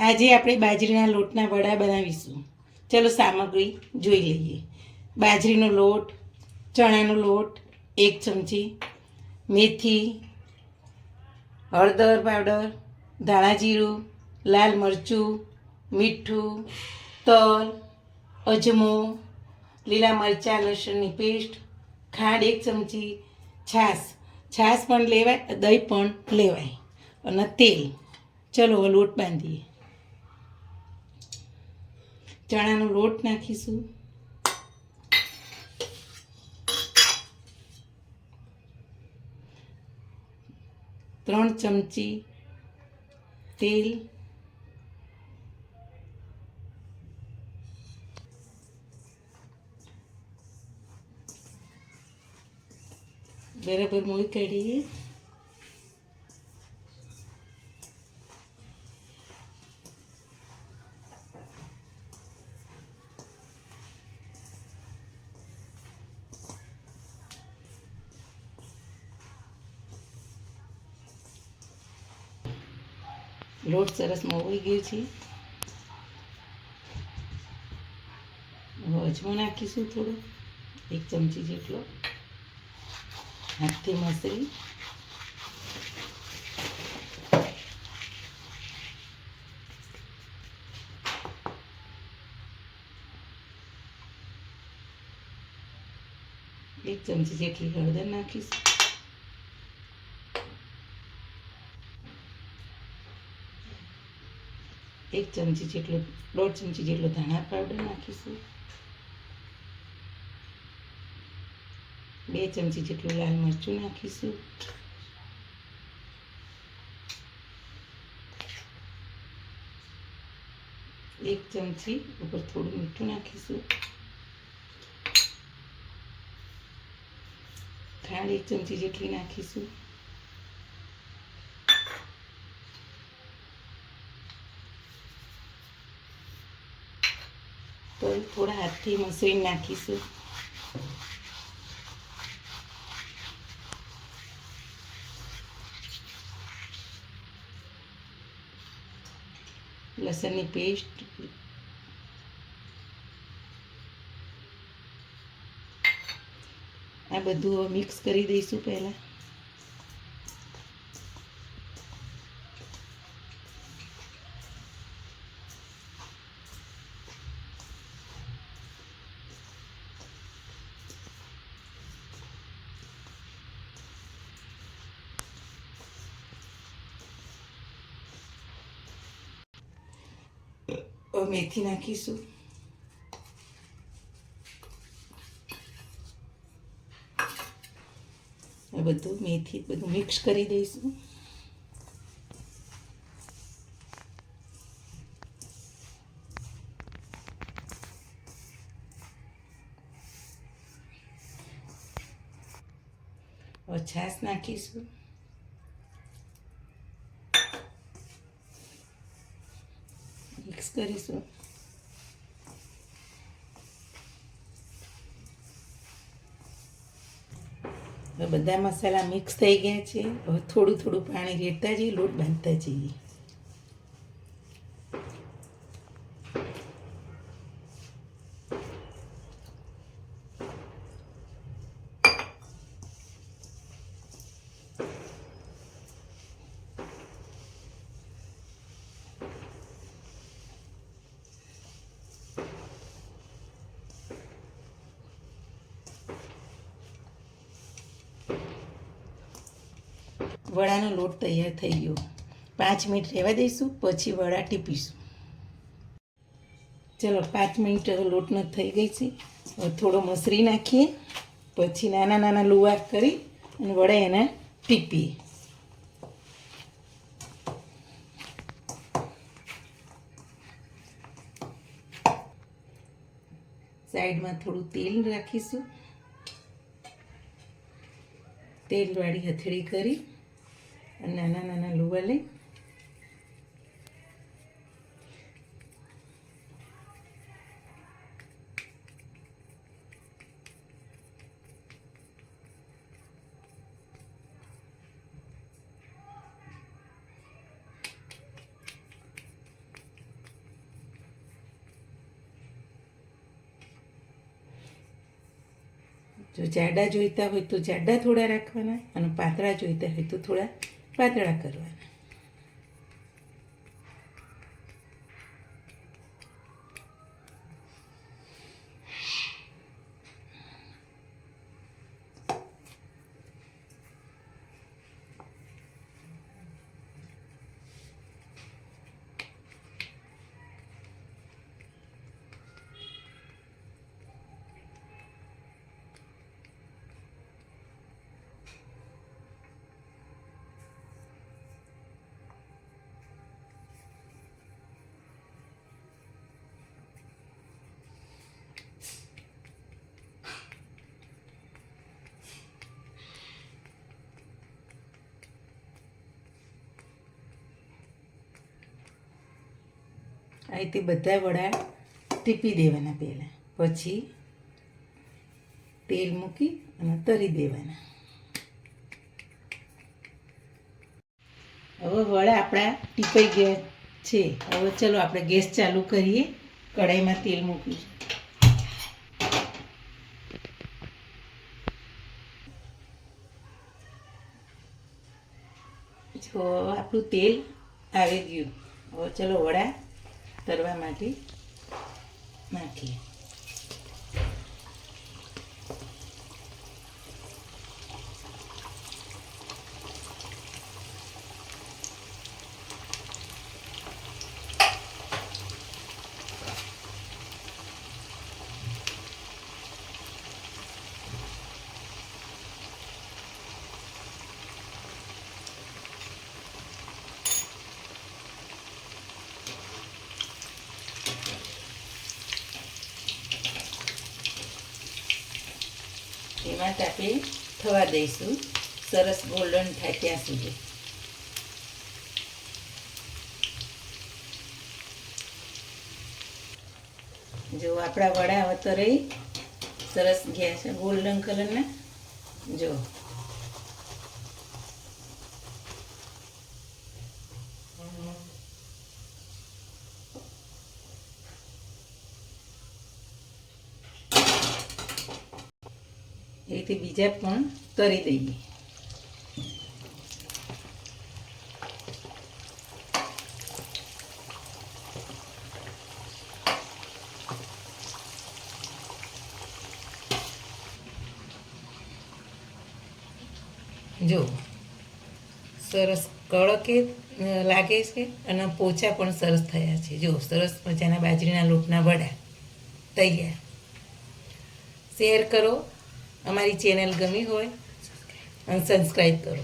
આજે આપણે બાજરીના લોટના વડા બનાવીશું. ચલો સામગ્રી જોઈ લઈએ. બાજરીનો લોટ, ચણાનો લોટ, એક ચમચી મેથી, હળદર પાવડર, ધાણા જીરું, લાલ મરચું, મીઠું, તલ, અજમો, લીલા મરચાં, લસણની પેસ્ટ, ખાંડ એક ચમચી, છાશ. છાશ પણ લેવાય, દહીં પણ લેવાય. અને તેલ. ચલો લોટ બાંધીએ. ચણાનો લોટ નાખીશું. ત્રણ ચમચી તેલ. બરાબર મોઈ કાઢીએ. લોટ સરસ મોવાઈ ગયો છે. અજમો નાખીશું થોડો, એક ચમચી જેટલો. હાથથી મસળી. એક ચમચી જેટલી હળદર નાખીશું. એક ચમચી જેટલો, દોઢ ચમચી જેટલો ધાણા પાવડર નાખીશું. બે ચમચી જેટલું લાલ મરચું નાખીશું. એક ચમચી ઉપર થોડું મીઠું નાખીશું. ખાંડ એક ચમચી જેટલી નાખીશું. તો થોડા હાથથી મસળીને નાખીશું. લસણની પેસ્ટ. આ બધું મિક્સ કરી દઈશું પહેલાં. હવે મેથી નાખીશું આ બધું મેથી બધું મિક્સ કરી દઈશું હવે નાખીશું મિક્સ હવે બધા મસાલા મિક્સ થઈ ગયા છે. હવે થોડું થોડું પાણી રેડતા જઈએ, લોટ બાંધતા જઈએ. વડાનો લોટ તૈયાર થઈ ગયો. પાંચ મિનિટ રહેવા દઈશું, પછી વડા ટીપીશું. ચલો, પાંચ મિનિટ હવે લોટનો થઈ ગઈ છે. થોડો મસરી નાખીએ, પછી નાના નાના લુવા કરી અને વડા એના ટીપીએ. સાઈડમાં થોડું તેલ રાખીશું. તેલવાળી હથેળી કરી નાના નાના લુવા લઈ જો જાડા જોઈતા હોય તો જાડા થોડા રાખવાના અને પાતળા જોઈતા હોય તો થોડા પાતળા કરવાના. આ રીતે બધા વડા ટીપી દેવાના પહેલાં. પછી તેલ મૂકી અને તરી દેવાના. હવે વડા આપણા ટીપાઈ ગયા છે. હવે ચલો આપણે ગેસ ચાલુ કરીએ. કઢાઈમાં તેલ મૂક્યું જો આપણું તેલ આવી ગયું. હવે ચલો વડા તરવા માટે નાખીએ. એમાં આપણે થવા દઈશું. સરસ ગોલ્ડન થાય ત્યાં સુધી. જો આપણા વડા રહી સરસ ગયા છે ગોલ્ડન કલરના જો. રીતે બીજા પણ તરી દઈએ. જો, સરસ કડકે લાગે છે અને પોચા પણ સરસ થયા છે. જો, સરસ મજાના બાજરીના લોટના વડા તૈયાર. શેર કરો. અમારી ચેનલ ગમી હોય અને સબસ્ક્રાઈબ કરો.